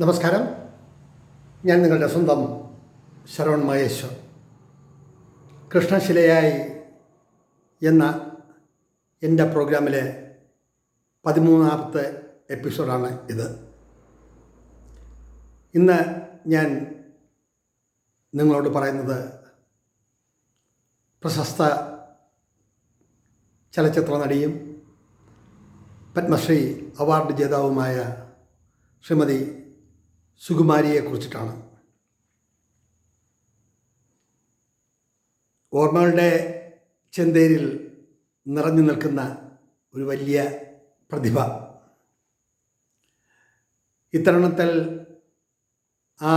നമസ്കാരം. ഞാൻ നിങ്ങളുടെ സ്വന്തം ശരവൺ മഹേശ്വർ. കൃഷ്ണശിലയായി എന്ന എന്റെ പ്രോഗ്രാമിലെ പതിമൂന്നാമത്തെ എപ്പിസോഡാണ് ഇത്. ഇന്ന് ഞാൻ നിങ്ങളോട് പറയുന്നത് പ്രശസ്ത ചലച്ചിത്ര നടിയും പത്മശ്രീ അവാർഡ് ജേതാവുമായ ശ്രീമതി സുകുമാരിയെക്കുറിച്ചിട്ടാണ്. ഓർമ്മകളുടെ ചെന്തേരിൽ നിറഞ്ഞു നിൽക്കുന്ന ഒരു വലിയ പ്രതിഭ. ഇത്തരണത്തിൽ ആ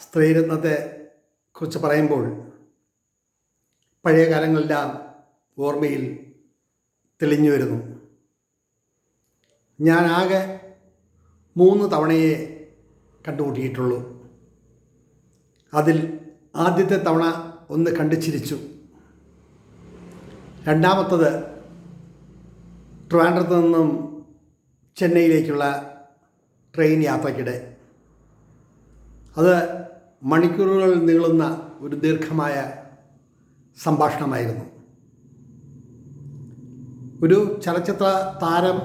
സ്ത്രീരത്നത്തെ കുറിച്ച് പറയുമ്പോൾ പഴയ കാലങ്ങളെല്ലാം ഓർമ്മയിൽ തെളിഞ്ഞു വരുന്നു. ഞാനാകെ മൂന്ന് തവണയെ കണ്ടുമുട്ടിയിട്ടുള്ളൂ. അതിൽ ആദ്യത്തെ തവണ ഒന്ന് കണ്ടു ചിരിച്ചു രണ്ടാമത്തത് ട്രിവാൻഡ്രത്ത് നിന്നും ചെന്നൈയിലേക്കുള്ള ട്രെയിൻ യാത്രയ്ക്കിടെ അത് മണിക്കൂറുകൾ നീളുന്ന ഒരു ദീർഘമായ സംഭാഷണമായിരുന്നു. ഒരു ചലച്ചിത്ര താരം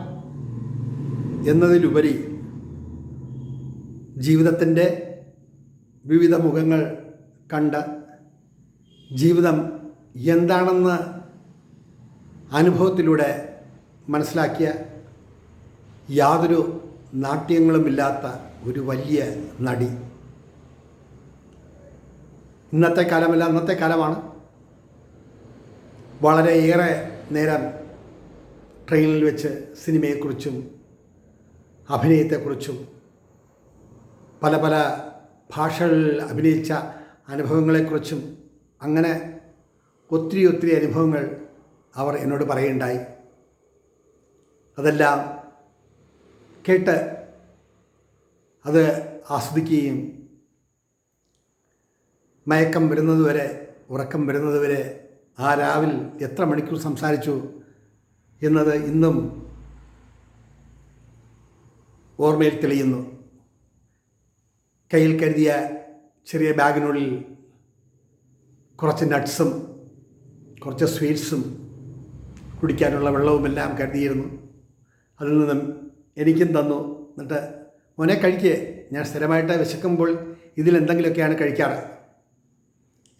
എന്നതിലുപരി ജീവിതത്തിന്റെ വിവിധ മുഖങ്ങൾ കണ്ട് ജീവിതം എന്താണെന്ന് അനുഭവത്തിലൂടെ മനസ്സിലാക്കിയ യാതൊരു നാട്യങ്ങളുമില്ലാത്ത ഒരു വലിയ നടി. ഇന്നത്തെ കാലമല്ല അന്നത്തെ കാലമാണ്. വളരെയേറെ നേരം ട്രെയിനിൽ വെച്ച് സിനിമയെക്കുറിച്ചും അഭിനയത്തെക്കുറിച്ചും പല പല ഭാഷകളിൽ അഭിനയിച്ച അനുഭവങ്ങളെക്കുറിച്ചും അങ്ങനെ ഒത്തിരി ഒത്തിരി അനുഭവങ്ങൾ അവർ എന്നോട് പറയുണ്ടായി അതെല്ലാം കേട്ട് അത് ആസ്വദിക്കുകയും മയക്കം വരുന്നതുവരെ ഉറക്കം വരുന്നതുവരെ ആ രാവിൽ എത്ര മണിക്കൂർ സംസാരിച്ചു എന്നത് ഇന്നും ഓർമ്മയിൽ തെളിയുന്നു. കയ്യിൽ കരുതിയ ചെറിയ ബാഗിനുള്ളിൽ കുറച്ച് നട്ട്സും കുറച്ച് സ്വീറ്റ്സും കുടിക്കാനുള്ള വെള്ളവുമെല്ലാം കരുതിയിരുന്നു. അതിൽ നിന്നും എനിക്കും തന്നു. എന്നിട്ട് മോനെ കഴിക്കേ. ഞാൻ സ്ഥിരമായിട്ട് വിശക്കുമ്പോൾ ഇതിലെന്തെങ്കിലുമൊക്കെയാണ് കഴിക്കാറ്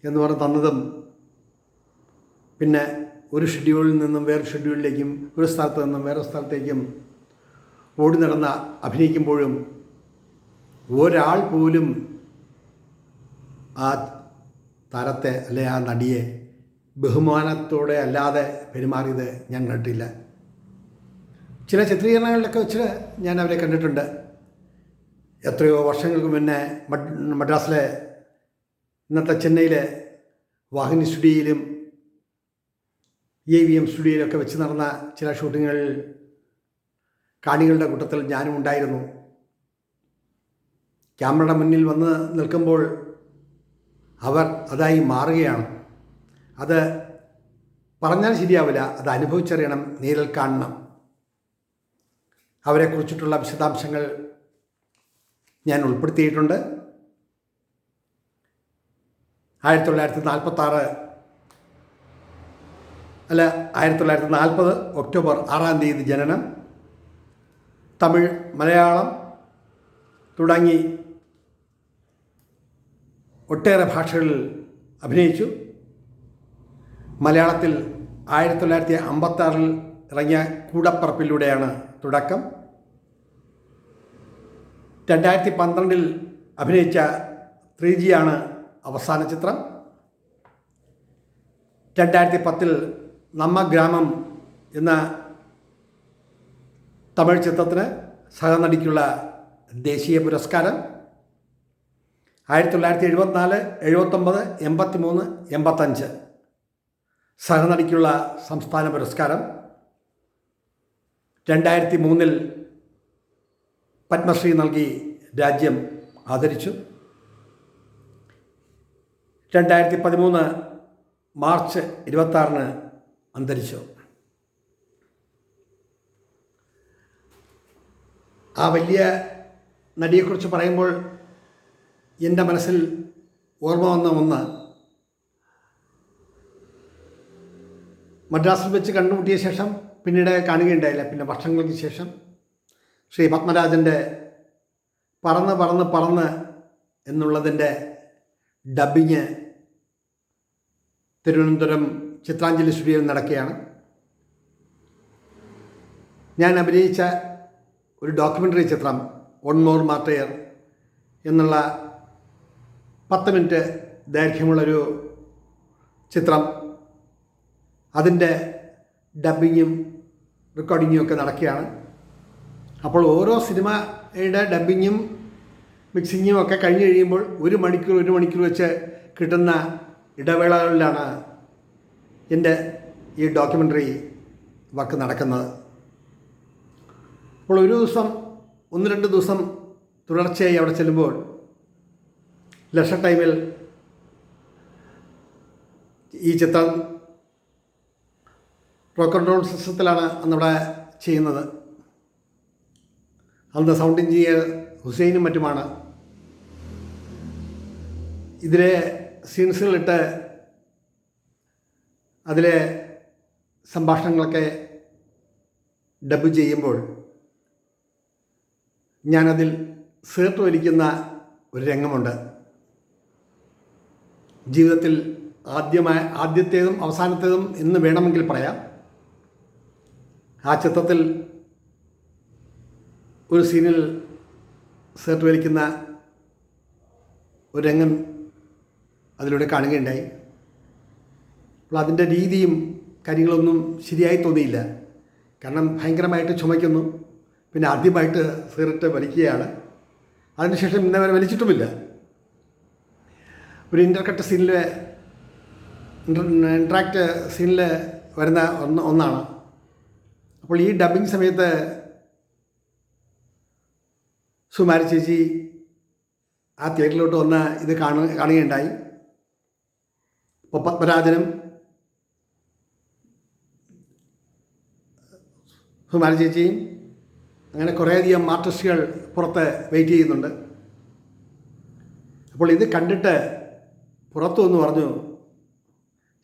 എന്ന് പറഞ്ഞ് തന്നതും പിന്നെ ഒരു ഷെഡ്യൂളിൽ നിന്നും വേറെ ഷെഡ്യൂളിലേക്കും ഒരു സ്ഥലത്ത് നിന്നും വേറെ സ്ഥലത്തേക്കും ഓടി നടന്ന അഭിനയിക്കുമ്പോഴും ഒരാൾ പോലും ആ തരത്തെ അല്ലെ ആ നടിയെ ബഹുമാനത്തോടെ അല്ലാതെ പെരുമാറിയത് ഞാൻ കണ്ടിട്ടില്ല. ചില ചിത്രീകരണങ്ങളിലൊക്കെ വെച്ച് ഞാൻ അവരെ കണ്ടിട്ടുണ്ട്. എത്രയോ വർഷങ്ങൾക്ക് മുന്നേ മദ്രാസിലെ ഇന്നത്തെ ചെന്നൈയിലെ വാഹിനി സ്റ്റുഡിയോയിലും എ വി എം സ്റ്റുഡിയോയിലൊക്കെ വെച്ച് നടന്ന ചില ഷൂട്ടിങ്ങുകളിൽ കാണികളുടെ കൂട്ടത്തിൽ ഞാനും ഉണ്ടായിരുന്നു. ക്യാമറയുടെ മുന്നിൽ വന്ന് നിൽക്കുമ്പോൾ അവർ അതായി മാറുകയാണ്. അത് പറഞ്ഞാൽ ശരിയാവില്ല അത് അനുഭവിച്ചറിയണം നേരിൽ കാണണം. അവരെക്കുറിച്ചിട്ടുള്ള വിശദാംശങ്ങൾ ഞാൻ ഉൾപ്പെടുത്തിയിട്ടുണ്ട്. ആയിരത്തി തൊള്ളായിരത്തി നാൽപ്പത്താറ് അല്ല ആയിരത്തി തൊള്ളായിരത്തി നാൽപ്പത് ഒക്ടോബർ ആറാം തീയതി ജനനം. തമിഴ് മലയാളം തുടങ്ങി ഒട്ടേറെ ഭാഷകളിൽ അഭിനയിച്ചു. മലയാളത്തിൽ ആയിരത്തി തൊള്ളായിരത്തി അമ്പത്താറിൽ ഇറങ്ങിയ കൂടപ്പറപ്പിലൂടെയാണ് തുടക്കം. രണ്ടായിരത്തി പന്ത്രണ്ടിൽ അഭിനയിച്ച ത്രീ ജിയാണ് അവസാന ചിത്രം. രണ്ടായിരത്തി പത്തിൽ നമ്മ ഗ്രാമം എന്ന തമിഴ് ചിത്രത്തിന് സഹനടിക്കുള്ള ദേശീയ പുരസ്കാരം. ആയിരത്തി തൊള്ളായിരത്തി എഴുപത്തിനാല് എഴുപത്തൊമ്പത് എൺപത്തി മൂന്ന് എൺപത്തഞ്ച്. സഹനടിക്കുള്ള സംസ്ഥാന പുരസ്കാരം രണ്ടായിരത്തി മൂന്നിൽ പത്മശ്രീ നൽകി രാജ്യം ആദരിച്ചു. രണ്ടായിരത്തി പതിമൂന്ന് മാർച്ച് ഇരുപത്താറിന് അന്തരിച്ചു. ആ വലിയ നടിയെക്കുറിച്ച് പറയുമ്പോൾ എന്റെ മനസ്സിൽ ഓർമ്മ വന്ന ഒന്ന്. മദ്രാസിൽ വെച്ച് കണ്ടുമുട്ടിയ ശേഷം പിന്നീട് കാണുകയുണ്ടായില്ല. പിന്നെ വർഷങ്ങൾക്ക് ശേഷം ശ്രീ പത്മരാജന്റെ പറന്ന് പറന്ന് പറന്ന് എന്നുള്ളതിന്റെ ഡബിങ് തിരുവനന്തപുരം ചിത്രാഞ്ജലി സ്റ്റുഡിയോയിൽ നടക്കുകയാണ്. ഞാൻ അഭിനയിച്ച ഒരു ഡോക്യുമെന്ററി ചിത്രം വൺ മോർ മാർട്ടയർ എന്നുള്ള പത്ത് മിനിറ്റ് ദൈർഘ്യമുള്ളൊരു ചിത്രം. അതിന്റെ ഡബിങ്ങും റെക്കോർഡിങ്ങും ഒക്കെ നടക്കുകയാണ്. അപ്പോൾ ഓരോ സിനിമയുടെ ഡബിങ്ങും മിക്സിങ്ങും ഒക്കെ കഴിഞ്ഞ് കഴിയുമ്പോൾ ഒരു മണിക്കൂർ ഒരു മണിക്കൂർ വെച്ച് കിട്ടുന്ന ഇടവേളകളിലാണ് എന്റെ ഈ ഡോക്യുമെന്ററി വർക്ക് നടക്കുന്നത്. അപ്പോൾ ഒരു ദിവസം ഒന്ന് രണ്ട് ദിവസം തുടർച്ചയായി അവിടെ ചെല്ലുമ്പോൾ ലക്ഷ ടൈമിൽ ഈ ചിത്രം റോക്ക് കൺട്രോൾ സിസ്റ്റത്തിലാണ് അന്നിവിടെ ചെയ്യുന്നത്. അന്ന് സൗണ്ട് എഞ്ചിനീയർ ഹുസൈനും മറ്റുമാണ്. ഇതിലെ സീൻസുകളിട്ട് അതിലെ സംഭാഷണങ്ങളൊക്കെ ഡബ് ചെയ്യുമ്പോൾ ഞാനതിൽ സേർട്ട് വലിക്കുന്ന ഒരു രംഗമുണ്ട്. ജീവിതത്തിൽ ആദ്യമായ ആദ്യത്തേതും അവസാനത്തേതും എന്ന് വേണമെങ്കിൽ പറയാം. ആ ചിത്രത്തിൽ ഒരു സീനിൽ സേർട്ട് വലിക്കുന്ന ഒരു രംഗൻ അതിലൂടെ കാണുകയുണ്ടായി. അപ്പോൾ അതിന്റെ രീതിയും കാര്യങ്ങളൊന്നും ശരിയായി തോന്നിയില്ല. കാരണം ഭയങ്കരമായിട്ട് ചുമയ്ക്കുന്നു. പിന്നെ ആദ്യമായിട്ട് സിഗരറ്റ് വലിക്കുകയാണ്. അതിനുശേഷം ഇന്നവരെ വലിച്ചിട്ടുമില്ല. ഒരു ഇന്റർകട്ട് സീനിൽ ഇൻട്രാക്റ്റ് സീനിൽ വരുന്ന ഒന്ന് ഒന്നാണ്. അപ്പോൾ ഈ ഡബിങ് സമയത്ത് സുമാരി ചേച്ചി ആ തിയേറ്ററിലോട്ട് വന്ന് ഇത് കാണു കാണുകയുണ്ടായി. ഇപ്പോൾ പത്മരാജനും സുമാരി ചേച്ചിയും അങ്ങനെ കുറേയധികം ആർട്ടിസ്റ്റുകൾ പുറത്ത് വെയിറ്റ് ചെയ്യുന്നുണ്ട്. അപ്പോൾ ഇത് കണ്ടിട്ട് പുറത്തു വന്ന് പറഞ്ഞു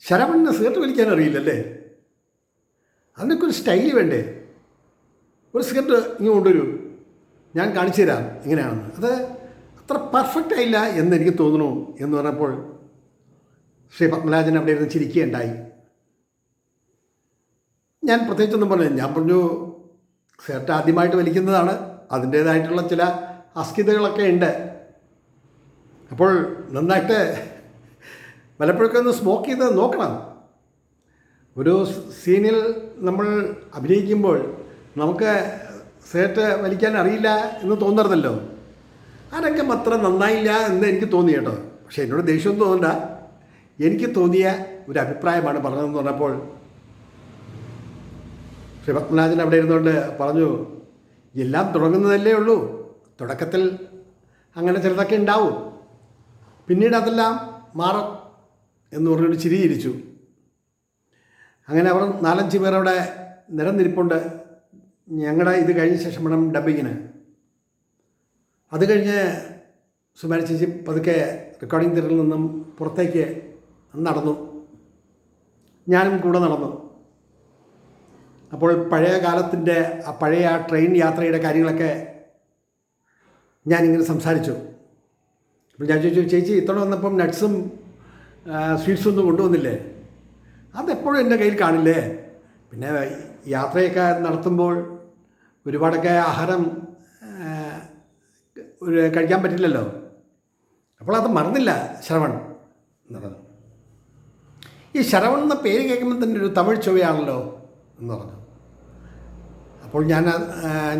ശരവണ്ണ സിഗരറ്റ് വലിക്കാൻ അറിയില്ലല്ലേ? അതിനൊക്കെ ഒരു സ്റ്റൈൽ വേണ്ടേ? ഒരു സിഗരറ്റ് ഇങ്ങ് കൊണ്ടുവരൂ. ഞാൻ കാണിച്ചു തരാം ഇങ്ങനെയാണെന്ന്. അത് അത്ര പെർഫെക്റ്റ് ആയില്ല എന്ന് എനിക്ക് തോന്നുന്നു എന്ന് പറഞ്ഞപ്പോൾ ശ്രീ പത്മരാജൻ അവിടെ ഇരുന്ന് ചിരിക്കുകയുണ്ടായി. ഞാൻ പ്രത്യേകിച്ചൊന്നും പറഞ്ഞു ഞാൻ പറഞ്ഞു സിഗരറ്റ് ആദ്യമായിട്ട് വലിക്കുന്നതാണ്. അതിന്റേതായിട്ടുള്ള ചില അസ്കിതകളൊക്കെ ഉണ്ട്. അപ്പോൾ നന്നായിട്ട് പലപ്പോഴൊക്കെ ഒന്ന് സ്മോക്ക് ചെയ്ത് നോക്കണം. ഒരു സീനിൽ നമ്മൾ അഭിനയിക്കുമ്പോൾ നമുക്ക് സേറ്റ് വലിക്കാൻ അറിയില്ല എന്ന് തോന്നരുതല്ലോ. ആ രംഗം അത്ര നന്നായില്ല എന്ന് എനിക്ക് തോന്നി കേട്ടോ. പക്ഷേ എന്നോട് ദേഷ്യം തോന്നണ്ട. എനിക്ക് തോന്നിയ ഒരു അഭിപ്രായമാണ് പറഞ്ഞതെന്ന് പറഞ്ഞപ്പോൾ ശ്രീ പത്മനാഥൻ അവിടെ ഇരുന്നുകൊണ്ട് പറഞ്ഞു എല്ലാം തുടങ്ങുന്നതല്ലേ ഉള്ളൂ. തുടക്കത്തിൽ അങ്ങനെ ചിലതൊക്കെ ഉണ്ടാവും. പിന്നീട് അതെല്ലാം മാറും എന്ന് പറഞ്ഞൊരു ചിരി ചിരിച്ചു. അങ്ങനെ അവർ നാലഞ്ച് പേർ അവിടെ നിരന്നിരിപ്പുണ്ട്. ഞങ്ങളുടെ ഇത് കഴിഞ്ഞ ശേഷം വേണം ഡബിങ്ങിന് അത് കഴിഞ്ഞ് സുമാരി ചേച്ചി പതുക്കെ റെക്കോർഡിംഗ് തിയറ്ററിൽ നിന്നും പുറത്തേക്ക് നടന്നു. ഞാനും കൂടെ നടന്നു. അപ്പോൾ പഴയ കാലത്തിന്റെ ആ പഴയ ആ ട്രെയിൻ യാത്രയുടെ കാര്യങ്ങളൊക്കെ ഞാനിങ്ങനെ സംസാരിച്ചു. അപ്പോൾ ഞാൻ ചോദിച്ചു ചേച്ചി ഇത്തവണ വന്നപ്പം നട്ട്സും സ്വീറ്റ്സും ഒന്നും കൊണ്ടുവന്നില്ലേ? അതെപ്പോഴും എന്റെ കയ്യിൽ കാണില്ലേ? പിന്നെ യാത്രയൊക്കെ നടത്തുമ്പോൾ ഒരുപാടൊക്കെ ആഹാരം ഒരു കഴിക്കാൻ പറ്റില്ലല്ലോ. അപ്പോൾ അത് മറന്നില്ല ശ്രവൺ എന്ന് പറഞ്ഞു ഈ ശരവൺ എന്ന പേര് കേൾക്കുമ്പോൾ തന്നെ ഒരു തമിഴ് ചൊവ്വയാണല്ലോ എന്ന് പറഞ്ഞു അപ്പോൾ ഞാൻ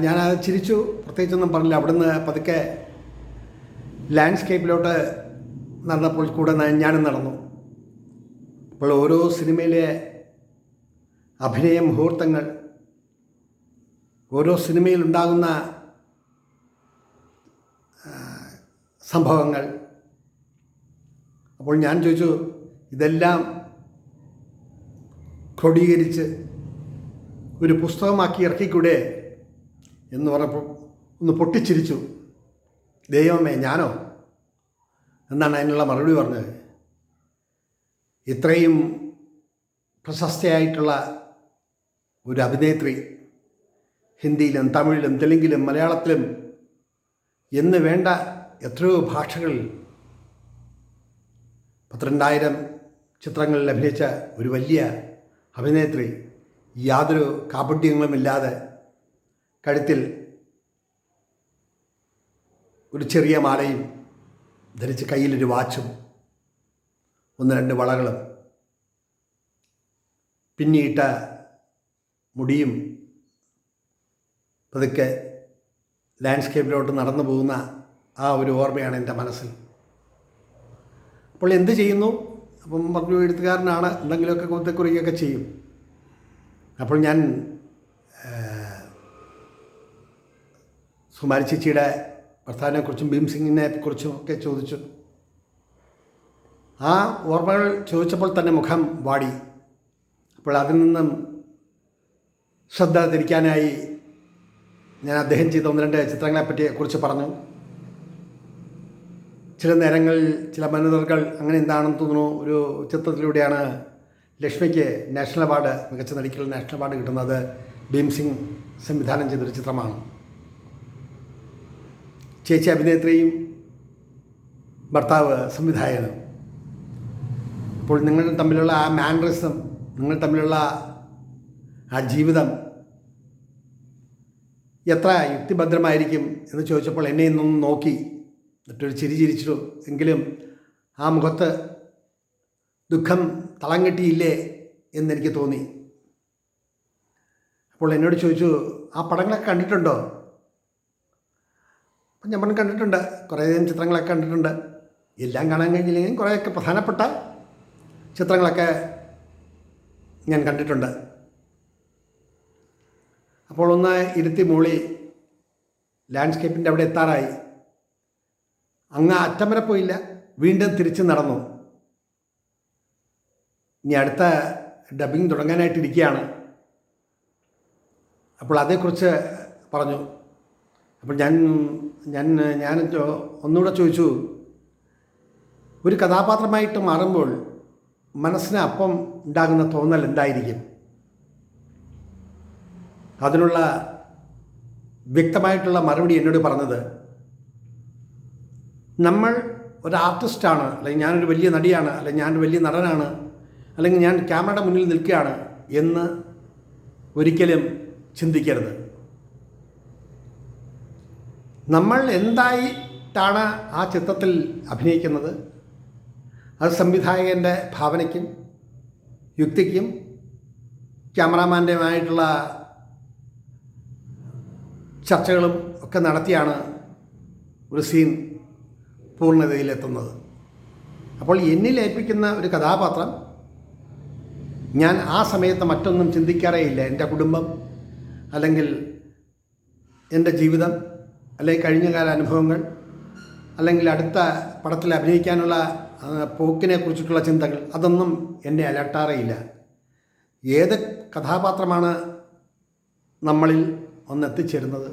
ഞാൻ ചിരിച്ചു പ്രത്യേകിച്ചൊന്നും പറഞ്ഞില്ല. അവിടുന്ന് പതുക്കെ ലാൻഡ്സ്കേപ്പിലോട്ട് നടന്നപ്പോൾ കൂടെ ഞാനും നടന്നു. അപ്പോൾ ഓരോ സിനിമയിലെ അഭിനയ മുഹൂർത്തങ്ങൾ ഓരോ സിനിമയിൽ ഉണ്ടാകുന്ന സംഭവങ്ങൾ. അപ്പോൾ ഞാൻ ചോദിച്ചു ഇതെല്ലാം ക്രോഡീകരിച്ച് ഒരു പുസ്തകമാക്കി ഇറക്കിക്കൂടെ? എന്ന് പറഞ്ഞപ്പോൾ ഒന്ന് പൊട്ടിച്ചിരിച്ചു. ദൈവമേ ഞാനോ? എന്നാണ് അതിനുള്ള മറുപടി പറഞ്ഞത്. ഇത്രയും പ്രശസ്തയായിട്ടുള്ള ഒരു അഭിനേത്രി ഹിന്ദിയിലും തമിഴിലും തെലുങ്കിലും മലയാളത്തിലും എന്ന് വേണ്ട എത്രയോ ഭാഷകളിൽ പന്ത്രണ്ടായിരം ചിത്രങ്ങളിൽ അഭിനയിച്ച ഒരു വലിയ അഭിനേത്രി യാതൊരു കാപട്യങ്ങളുമില്ലാതെ കഴുത്തിൽ ഒരു ചെറിയ മാലയും ധരിച്ച് കയ്യിലൊരു വാച്ചും ഒന്ന് രണ്ട് വളകളും പിന്നിയിട്ട മുടിയും പതുക്കെ ലാൻഡ്സ്കേപ്പിലോട്ട് നടന്നു പോകുന്ന ആ ഒരു ഓർമ്മയാണ് എന്റെ മനസ്സിൽ. അപ്പോൾ എന്ത് ചെയ്യുന്നു? അപ്പം പറഞ്ഞു എഴുത്തുകാരനാണ് എന്തെങ്കിലുമൊക്കെ കൊത്തക്കുറിയൊക്കെ ചെയ്യും. അപ്പോൾ ഞാൻ സുമാരി ചേച്ചിയുടെ ഭർത്താവിനെക്കുറിച്ചും ഭീം കുറിച്ചും ഒക്കെ ചോദിച്ചു. ആ ഓർമ്മകൾ ചോദിച്ചപ്പോൾ തന്നെ മുഖം വാടി. അപ്പോൾ അതിൽ നിന്നും ശ്രദ്ധ തിരിക്കാനായി ഞാൻ അദ്ദേഹം ചെയ്ത ഒന്ന് രണ്ട് ചിത്രങ്ങളെപ്പറ്റി കുറിച്ച് പറഞ്ഞു. ചില നേരങ്ങളിൽ ചില മനുതകൾ അങ്ങനെ എന്താണെന്ന് തോന്നുന്നു. ഒരു ചിത്രത്തിലൂടെയാണ് ലക്ഷ്മിക്ക് നാഷണൽ അവാർഡ് മികച്ച നടിക്കുള്ള നാഷണൽ അവാർഡ് കിട്ടുന്നത്. ഭീംസിംഗ് സംവിധാനം ചെയ്തൊരു ചിത്രമാണ്. ചേച്ചി അഭിനേത്രിയും ഭർത്താവ് സംവിധായകനും. അപ്പോൾ നിങ്ങൾ തമ്മിലുള്ള ആ മാനറിസം നിങ്ങൾ തമ്മിലുള്ള ആ ജീവിതം എത്ര യുക്തിഭദ്രമായിരിക്കും എന്ന് ചോദിച്ചപ്പോൾ എന്നെ ഇന്നൊന്ന് നോക്കി എന്നിട്ടൊരു ചിരി ചിരിച്ചു എങ്കിലും ആ മുഖത്ത് ദുഃഖം തളം കെട്ടിയില്ലേ എന്നെനിക്ക് തോന്നി. അപ്പോൾ എന്നോട് ചോദിച്ചു ആ പടങ്ങളൊക്കെ കണ്ടിട്ടുണ്ടോ? അപ്പം ഞാൻ പറഞ്ഞു കണ്ടിട്ടുണ്ട് കുറേയധികം ചിത്രങ്ങളൊക്കെ കണ്ടിട്ടുണ്ട്. എല്ലാം കാണാൻ കഴിഞ്ഞില്ലെങ്കിലും കുറേയൊക്കെ പ്രധാനപ്പെട്ട ചിത്രങ്ങളൊക്കെ ഞാൻ കണ്ടിട്ടുണ്ട്. അപ്പോൾ ഒന്ന് ഇരുത്തി മൂളി ലാൻഡ്സ്കേപ്പിന്റെ അവിടെ എത്താറായി. അങ്ങ് അറ്റം വരെ പോയില്ല വീണ്ടും തിരിച്ച് നടന്നു. ഇനി അടുത്ത ഡബിങ് തുടങ്ങാനായിട്ടിരിക്കുകയാണ്. അപ്പോൾ അതേക്കുറിച്ച് പറഞ്ഞു. അപ്പോൾ ഞാൻ ഞാൻ ഞാൻ ഒന്നുകൂടെ ചോദിച്ചു. ഒരു കഥാപാത്രമായിട്ട് മാറുമ്പോൾ മനസ്സിന് അപ്പം ഉണ്ടാകുന്ന തോന്നൽ എന്തായിരിക്കും? അതിനുള്ള വ്യക്തമായിട്ടുള്ള മറുപടി എന്നോട് പറഞ്ഞത് നമ്മൾ ഒരു ആർട്ടിസ്റ്റാണ് അല്ലെങ്കിൽ ഞാനൊരു വലിയ നടിയാണ് അല്ലെങ്കിൽ ഞാനൊരു വലിയ നടനാണ് അല്ലെങ്കിൽ ഞാൻ ക്യാമറയുടെ മുന്നിൽ നിൽക്കുകയാണ് എന്ന് ഒരിക്കലും ചിന്തിക്കരുത്. നമ്മൾ എന്തായിട്ടാണ് ആ ചിത്രത്തിൽ അഭിനയിക്കുന്നത്? അത് സംവിധായകന്റെ ഭാവനയ്ക്കും യുക്തിക്കും ക്യാമറാമാന്റെയുമായിട്ടുള്ള ചർച്ചകളും ഒക്കെ നടത്തിയാണ് ഒരു സീൻ പൂർണതയിലെത്തുന്നത്. അപ്പോൾ എന്നിൽ ഏൽപ്പിക്കുന്ന ഒരു കഥാപാത്രം ഞാൻ ആ സമയത്ത് മറ്റൊന്നും ചിന്തിക്കാറേയില്ല. എന്റെ കുടുംബം അല്ലെങ്കിൽ എന്റെ ജീവിതം അല്ലെങ്കിൽ കഴിഞ്ഞകാല അനുഭവങ്ങൾ അല്ലെങ്കിൽ അടുത്ത പടത്തിൽ അഭിനയിക്കാനുള്ള പോക്കിനെ കുറിച്ചിട്ടുള്ള ചിന്തകൾ അതൊന്നും എന്നെ അലട്ടാറേയില്ല. ഏത് കഥാപാത്രമാണ് നമ്മളിൽ ഒന്ന് എത്തിച്ചേരുന്നത്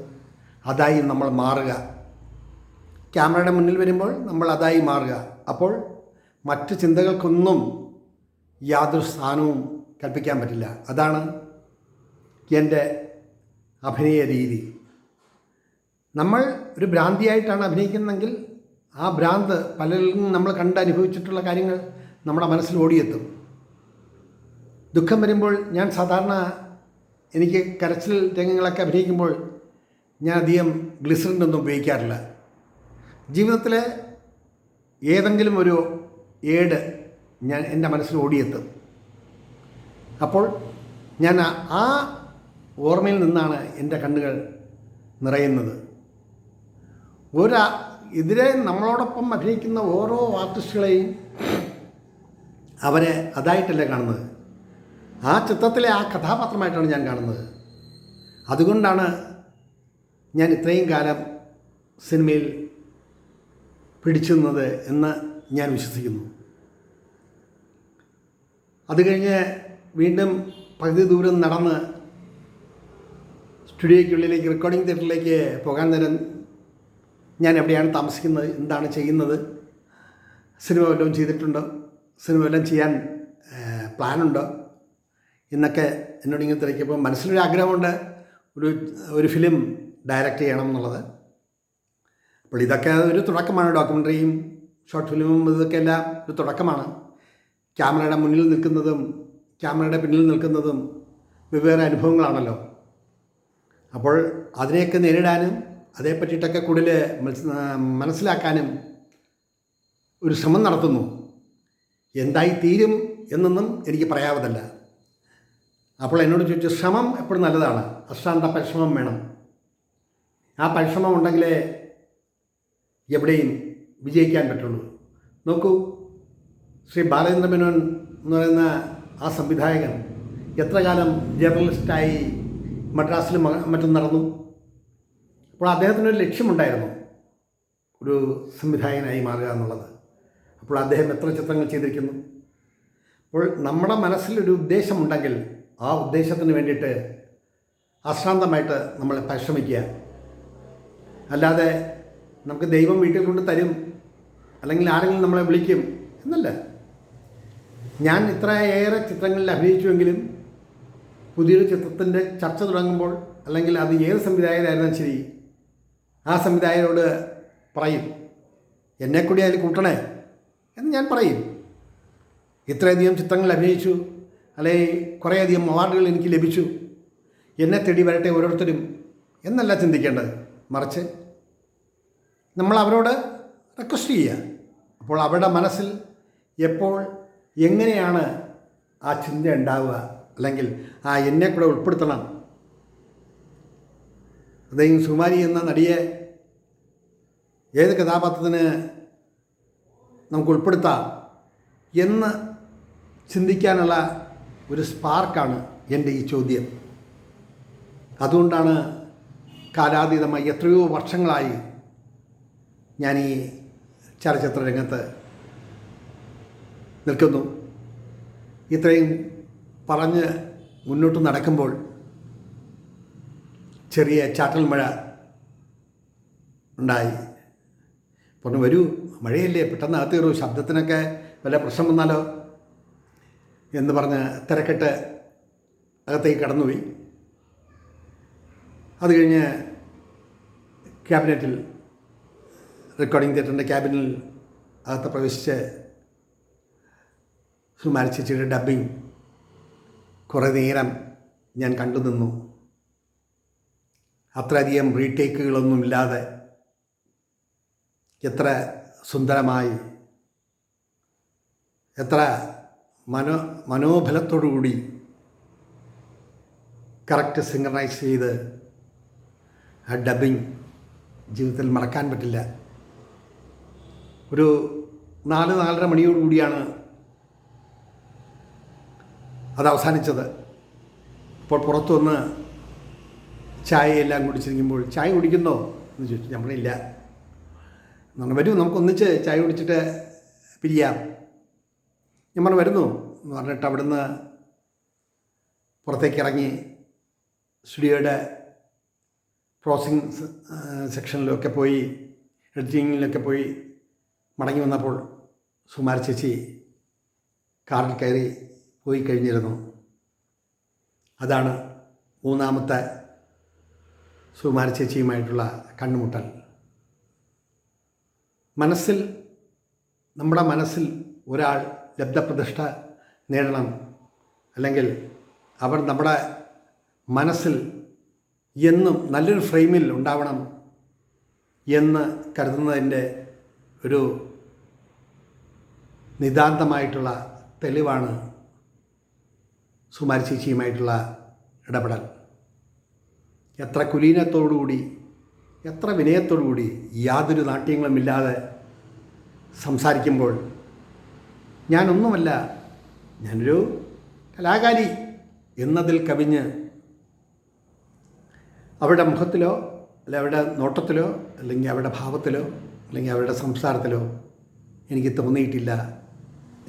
അതായി നമ്മൾ മാറുക. ക്യാമറയുടെ മുന്നിൽ വരുമ്പോൾ നമ്മൾ അതായി മാറുക. അപ്പോൾ മറ്റ് ചിന്തകൾക്കൊന്നും യാതൊരു സ്ഥാനവും കൽപ്പിക്കാൻ പറ്റില്ല. അതാണ് എന്റെ അഭിനയ രീതി. നമ്മൾ ഒരു ഭ്രാന്തിയായിട്ടാണ് അഭിനയിക്കുന്നതെങ്കിൽ ആ ഭ്രാന്ത് പലരിൽ നിന്നും നമ്മൾ കണ്ട് അനുഭവിച്ചിട്ടുള്ള കാര്യങ്ങൾ നമ്മുടെ മനസ്സിൽ ഓടിയെത്തും. ദുഃഖം വരുമ്പോൾ ഞാൻ സാധാരണ എനിക്ക് കരച്ചിൽ രംഗങ്ങളൊക്കെ അഭിനയിക്കുമ്പോൾ ഞാൻ അധികം ഗ്ലിസറിൻ ഒന്നും ഉപയോഗിക്കാറില്ല. ജീവിതത്തിലെ ഏതെങ്കിലും ഒരു ഏട് ഞാൻ എന്റെ മനസ്സിൽ ഓടിയെത്തും. അപ്പോൾ ഞാൻ ആ ഓർമ്മയിൽ നിന്നാണ് എന്റെ കണ്ണുകൾ നിറയുന്നത്. ഒരാ ഇതിലെ നമ്മളോടൊപ്പം അഭിനയിക്കുന്ന ഓരോ ആർട്ടിസ്റ്റുകളെയും അവരെ അതായിട്ടല്ല കാണുന്നത്. ആ ചിത്രത്തിലെ ആ കഥാപാത്രമായിട്ടാണ് ഞാൻ കാണുന്നത്. അതുകൊണ്ടാണ് ഞാൻ ഇത്രയും കാലം സിനിമയിൽ പിടിച്ചു നിന്നത് എന്ന് ഞാൻ വിശ്വസിക്കുന്നു. അത് കഴിഞ്ഞ് വീണ്ടും പകുതി ദൂരം നടന്ന് സ്റ്റുഡിയോയ്ക്കുള്ളിലേക്ക് റെക്കോർഡിംഗ് തിയേറ്ററിലേക്ക് പോകാൻ നേരം ഞാൻ എവിടെയാണ് താമസിക്കുന്നത് എന്താണ് ചെയ്യുന്നത്? സിനിമ വല്ലതും ചെയ്തിട്ടുണ്ടോ? സിനിമ വല്ലതും ചെയ്യാൻ പ്ലാനുണ്ടോ? എന്നൊക്കെ എന്നോട് ഇങ്ങനെ തിരക്കിയപ്പോൾ മനസ്സിലൊരു ആഗ്രഹമുണ്ട്. ഒരു ഒരു ഫിലിം ഡയറക്റ്റ് ചെയ്യണം എന്നുള്ളത്. അപ്പോൾ ഇതൊക്കെ ഒരു തുടക്കമാണ്. ഡോക്യുമെന്ററിയും ഷോർട്ട് ഫിലിമും ഇതൊക്കെ എല്ലാം ഒരു തുടക്കമാണ്. ക്യാമറയുടെ മുന്നിൽ നിൽക്കുന്നതും ക്യാമറയുടെ പിന്നിൽ നിൽക്കുന്നതും വെവ്വേറെ അനുഭവങ്ങളാണല്ലോ. അപ്പോൾ അതിനെയൊക്കെ നേരിടാനും അതേ പറ്റിയിട്ടൊക്കെ കൂടുതൽ മനസ്സിലാക്കാനും ഒരു ശ്രമം നടത്തുന്നു. എന്തായി തീരും എന്നൊന്നും എനിക്ക് പറയാവതല്ല. അപ്പോൾ എന്നോട് ചോദിച്ചു ശ്രമം എപ്പോഴും നല്ലതാണ്. അശ്രാന്ത പരിശ്രമം വേണം. ആ പരിശ്രമം ഉണ്ടെങ്കിലേ എവിടെയും വിജയിക്കാൻ പറ്റുള്ളൂ. നോക്കൂ ശ്രീ ബാലചന്ദ്ര മേനോൻ എന്ന് പറയുന്ന ആ സംവിധായകൻ എത്ര കാലം ജേർണലിസ്റ്റായി മദ്രാസിലും മറ്റും നടന്നു? അപ്പോൾ അദ്ദേഹത്തിനൊരു ലക്ഷ്യമുണ്ടായിരുന്നു ഒരു സംവിധായകനായി മാറുക എന്നുള്ളത്. അപ്പോൾ അദ്ദേഹം എത്ര ചിത്രങ്ങൾ ചെയ്തിരിക്കുന്നു? അപ്പോൾ നമ്മുടെ മനസ്സിലൊരു ഉദ്ദേശമുണ്ടെങ്കിൽ ആ ഉദ്ദേശത്തിന് വേണ്ടിയിട്ട് അശ്രാന്തമായിട്ട് നമ്മൾ പരിശ്രമിക്കുക. അല്ലാതെ നമുക്ക് ദൈവം വീട്ടിൽ കൊണ്ട് തരും അല്ലെങ്കിൽ ആരെങ്കിലും നമ്മളെ വിളിക്കും എന്നല്ല. ഞാൻ ഇത്രയേറെ ചിത്രങ്ങളിൽ അഭിനയിച്ചുവെങ്കിലും പുതിയൊരു ചിത്രത്തിന്റെ ചർച്ച തുടങ്ങുമ്പോൾ അല്ലെങ്കിൽ അത് ഏത് സംവിധായകരായിരുന്നാലും ശരി ആ സംവിധായകനോട് പറയും എന്നെ കൂടി അതിൽ കൂട്ടണേ എന്ന് ഞാൻ പറയും. ഇത്രയധികം ചിത്രങ്ങൾ അഭിനയിച്ചു അല്ലെങ്കിൽ കുറേയധികം അവാർഡുകൾ എനിക്ക് ലഭിച്ചു. എന്നെ തേടി വരട്ടെ ഓരോരുത്തരും എന്നല്ല ചിന്തിക്കേണ്ടത്. മറിച്ച് നമ്മൾ അവരോട് റിക്വസ്റ്റ് ചെയ്യുക. അപ്പോൾ അവരുടെ മനസ്സിൽ എപ്പോൾ എങ്ങനെയാണ് ആ ചിന്ത ഉണ്ടാവുക? അല്ലെങ്കിൽ ആ എന്നെ കൂടെ ഉൾപ്പെടുത്തണം അദ്ദേഹം സുമാരി എന്ന നടിയെ ഏത് കഥാപാത്രത്തിന് നമുക്ക് ഉൾപ്പെടുത്താം എന്ന് ചിന്തിക്കാനുള്ള ഒരു സ്പാർക്കാണ് എന്റെ ഈ ചോദ്യം. അതുകൊണ്ടാണ് കാലാതീതമായി എത്രയോ വർഷങ്ങളായി ഞാൻ ഈ ചലച്ചിത്ര രംഗത്ത് നിൽക്കുന്നു. ഇത്രയും പറഞ്ഞ് മുന്നോട്ട് നടക്കുമ്പോൾ ചെറിയ ചാറ്റൽ മഴ ഉണ്ടായി. പറഞ്ഞു വരൂ മഴയല്ലേ പെട്ടെന്ന് അകത്ത് കയറൂ ശബ്ദത്തിനൊക്കെ വല്ല പ്രശ്നം വന്നാലോ? എന്ന് പറഞ്ഞ് തിരക്കിട്ട് അകത്തേക്ക് കടന്നുപോയി. അത് കഴിഞ്ഞ് ക്യാബിനറ്റിൽ റെക്കോർഡിംഗ് തിയേറ്ററിന്റെ ക്യാബിനിൽ അകത്ത് പ്രവേശിച്ച് സുമാരി ചേച്ചിയുടെ ഡബ്ബിങ് കുറേ നേരം ഞാൻ കണ്ടു നിന്നു. അത്രയധികം റീടേക്കുകളൊന്നുമില്ലാതെ എത്ര സുന്ദരമായി എത്ര മനോ മനോബലത്തോടുകൂടി കറക്റ്റ് സിങ്കറൈസ് ചെയ്ത് ആ ഡബിങ് ജീവിതത്തിൽ മറക്കാൻ പറ്റില്ല. ഒരു നാല് നാലര മണിയോടുകൂടിയാണ് അത് അവസാനിച്ചത് അപ്പോൾ പുറത്തു വന്ന് ചായയെല്ലാം കുടിച്ചിരിക്കുമ്പോൾ ചായ കുടിക്കുന്നോ എന്ന് ചോദിച്ചു. നമ്മളില്ല. നമ്മൾ വരൂ നമുക്കൊന്നിച്ച് ചായ കുടിച്ചിട്ട് പിരിയാം. ഞാൻ പറഞ്ഞു വരുന്നു. എന്ന് പറഞ്ഞിട്ട് അവിടുന്ന് പുറത്തേക്ക് ഇറങ്ങി സ്റ്റുഡിയോയുടെ പ്രോസിങ് സെക്ഷനിലൊക്കെ പോയി എഡിറ്റിങ്ങിലൊക്കെ പോയി മടങ്ങി വന്നപ്പോൾ സുമാർ ചേച്ചി കാറിൽ കയറി പോയി കഴിഞ്ഞിരുന്നു. അതാണ് മൂന്നാമത്തെ സുമാരി ചേച്ചിയുമായിട്ടുള്ള കണ്ണുമുട്ടൽ. മനസ്സിൽ നമ്മുടെ മനസ്സിൽ ഒരാൾ ലബ്ധപ്രതിഷ്ഠ നേടണം. അല്ലെങ്കിൽ അവർ നമ്മുടെ മനസ്സിൽ എന്നും നല്ലൊരു ഫ്രെയിമിൽ ഉണ്ടാവണം എന്ന് കരുതുന്നതിന്റെ ഒരു നിതാന്തമായിട്ടുള്ള തെളിവാണ് സുമാരി ചേച്ചിയുമായിട്ടുള്ള ഇടപെടൽ. എത്ര കുലീനത്തോടുകൂടി എത്ര വിനയത്തോടുകൂടി യാതൊരു നാട്യങ്ങളുമില്ലാതെ സംസാരിക്കുമ്പോൾ ഞാനൊന്നുമല്ല ഞാനൊരു കലാകാരി എന്നതിൽ കവിഞ്ഞ് അവരുടെ മുഖത്തിലോ അല്ലെ അവരുടെ നോട്ടത്തിലോ അല്ലെങ്കിൽ അവരുടെ ഭാവത്തിലോ അല്ലെങ്കിൽ അവരുടെ സംസാരത്തിലോ എനിക്ക് തോന്നിയിട്ടില്ല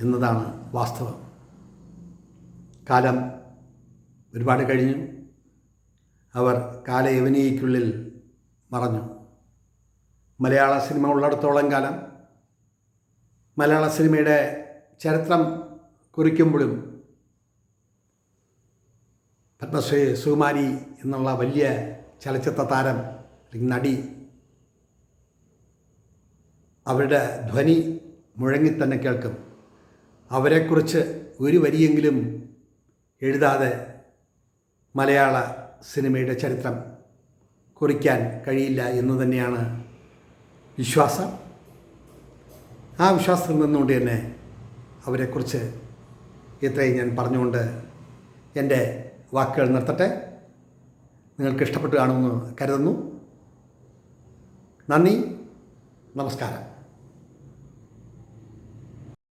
എന്നതാണ് വാസ്തവം. കാലം ഒരുപാട് കഴിഞ്ഞു. അവർ കാലയവനികയ്ക്കുള്ളിൽ മറഞ്ഞു. മലയാള സിനിമ ഉള്ളിടത്തോളം കാലം മലയാള സിനിമയുടെ ചരിത്രം കുറിക്കുമ്പോഴും പത്മശ്രീ സുകുമാരി എന്നുള്ള വലിയ ചലച്ചിത്ര താരം അല്ലെങ്കിൽ നടി അവരുടെ ധ്വനി മുഴങ്ങി തന്നെ കേൾക്കും. അവരെക്കുറിച്ച് ഒരു വരിയെങ്കിലും എഴുതാതെ മലയാള സിനിമയുടെ ചരിത്രം കുറിക്കാൻ കഴിയില്ല എന്ന് തന്നെയാണ് വിശ്വാസം. ആ വിശ്വാസത്തിൽ നിന്നുകൊണ്ട് തന്നെ അവരെക്കുറിച്ച് ഇത്രയും ഞാൻ പറഞ്ഞുകൊണ്ട് എന്റെ വാക്കുകൾ നിർത്തട്ടെ. നിങ്ങൾക്ക് ഇഷ്ടപ്പെട്ടു കാണുമെന്ന് കരുതുന്നു. നന്ദി. നമസ്കാരം.